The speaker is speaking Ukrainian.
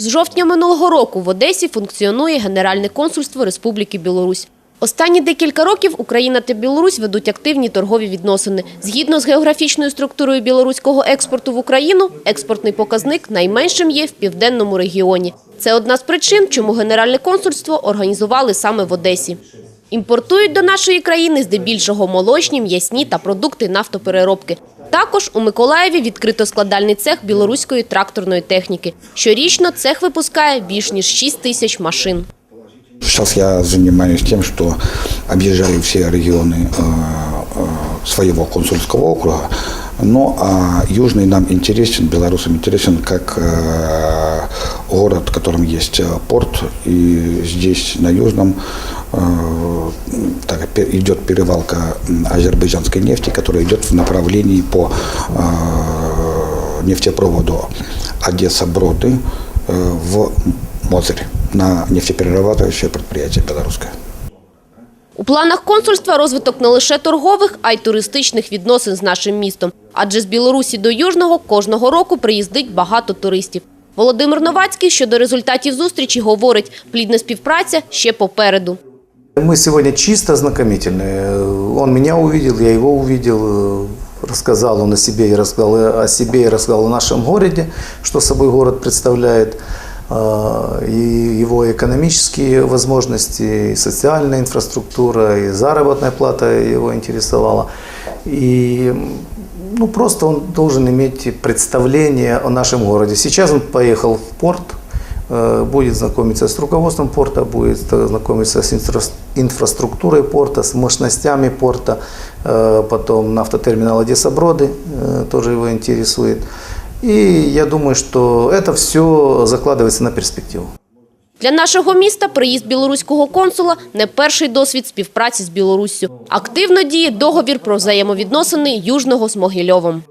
З жовтня минулого року в Одесі функціонує Генеральне консульство Республіки Білорусь. Останні декілька років Україна та Білорусь ведуть активні торгові відносини. Згідно з географічною структурою білоруського експорту в Україну, експортний показник найменшим є в південному регіоні. Це одна з причин, чому Генеральне консульство організували саме в Одесі. Імпортують до нашої країни здебільшого молочні, м'ясні та продукти нафтопереробки. Також у Миколаєві відкрито складальний цех білоруської тракторної техніки. Щорічно цех випускає більш ніж 6 тисяч машин. Сейчас я занимаюсь тем, что объезжаю все регионы э, э, своего консульского округа. Ну а южный нам интересен, белорусам интересен как э, город, в котором есть э, порт. И здесь на южном э, так, пе- идет перевалка м, азербайджанской нефти, которая идет в направлении по э, нефтепроводу Одесса-Броды э, в Мозырь на нефтеперерабатывающее предприятие белорусское. У планах консульства розвиток не лише торгових, а й туристичних відносин з нашим містом. Адже з Білорусі до Южного кожного року приїздить багато туристів. Володимир Новацький щодо результатів зустрічі говорить, плідна співпраця ще попереду. Мы сегодня чисто знакомительные. Он меня увидел, я его увидел, рассказал он о себе и рассказал о себе и рассказал о нашем городе, что собой город представляет, а, и его экономические возможности, и социальная инфраструктура, и заработная плата его интересовала. И ну, просто он должен иметь представление о нашем городе. Сейчас он поехал в порт, э, будет знакомиться с руководством порта, будет э, знакомиться с инфра- инфраструктурой порта, с мощностями порта, э, потом на автотерминал Одесса-Броды э, тоже его интересует. И я думаю, что это все закладывается на перспективу. Для нашого міста приїзд білоруського консула не перший досвід співпраці з Білоруссю. Активно діє договір про взаємовідносини Южного з Могильовом.